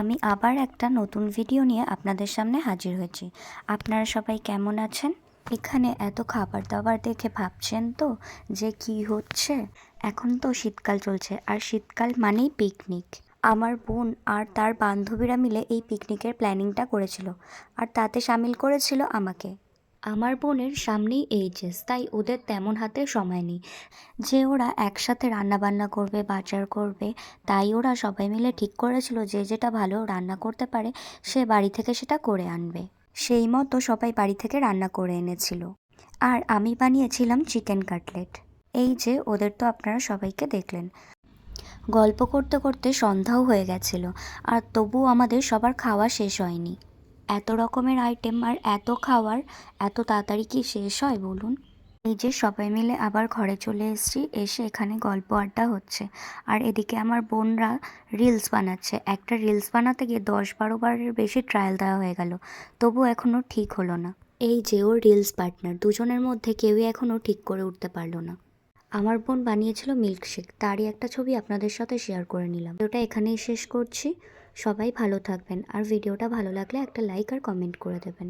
আমি আবার একটা নতুন ভিডিও নিয়ে আপনাদের সামনে হাজির হয়েছি। আপনারা সবাই কেমন আছেন? এখানে এত খাবার দাবার দেখে ভাবছেন তো যে কি হচ্ছে? এখন তো শীতকাল চলছে, আর শীতকাল মানেই পিকনিক আমার বোন আর তার বান্ধবীরা মিলে এই পিকনিকের প্ল্যানিংটা করেছিল, আর তাতে সামিল করেছিল আমাকে। আমার বোনের সামনেই এইচএস, তাই ওদের তেমন হাতে সময় নেই। যে ওরা একসাথে রান্না বান্না করবে, বাজার করবে, তাই ওরা সবাই মিলে ঠিক করেছিল যে যেটা ভালো রান্না করতে পারে, সে বাড়ি থেকে সেটা করে আনবে। সেই মতো সবাই বাড়ি থেকে রান্না করে এনেছিল। আর আমি বানিয়েছিলাম চিকেন কাটলেট। এই যে, ওদের তো আপনারা সবাইকে দেখলেন। গল্প করতে করতে সন্ধ্যাও হয়ে গেছিল, আর তবুও আমাদের সবার খাওয়া শেষ হয়নি। এত রকমের আইটেম আর এত খাওয়ার, এত তাড়াতাড়ি কি শেষ হয় বলুন? এই যে সবাই মিলে আবার ঘরে চলে এসেছি, এসে এখানে গল্প আড্ডা হচ্ছে। আর এদিকে আমার বোনরা রিলস বানাচ্ছে। একটা রিলস বানাতে গিয়ে দশ বারো বারের বেশি ট্রায়াল দেওয়া হয়ে গেল। তবু এখনও ঠিক হলো না। এই যে ওর রিলস পার্টনার দুজনের মধ্যে কেউই এখনও ঠিক করে উঠতে পারল না। আমার বোন বানিয়েছিল মিল্কশেক। তারই একটা ছবি আপনাদের সাথে শেয়ার করে নিলাম। ওটা এখানেই শেষ করছি। সবাই ভালো থাকবেন। আর ভিডিওটা ভালো লাগলে একটা লাইক আর কমেন্ট করে দেবেন।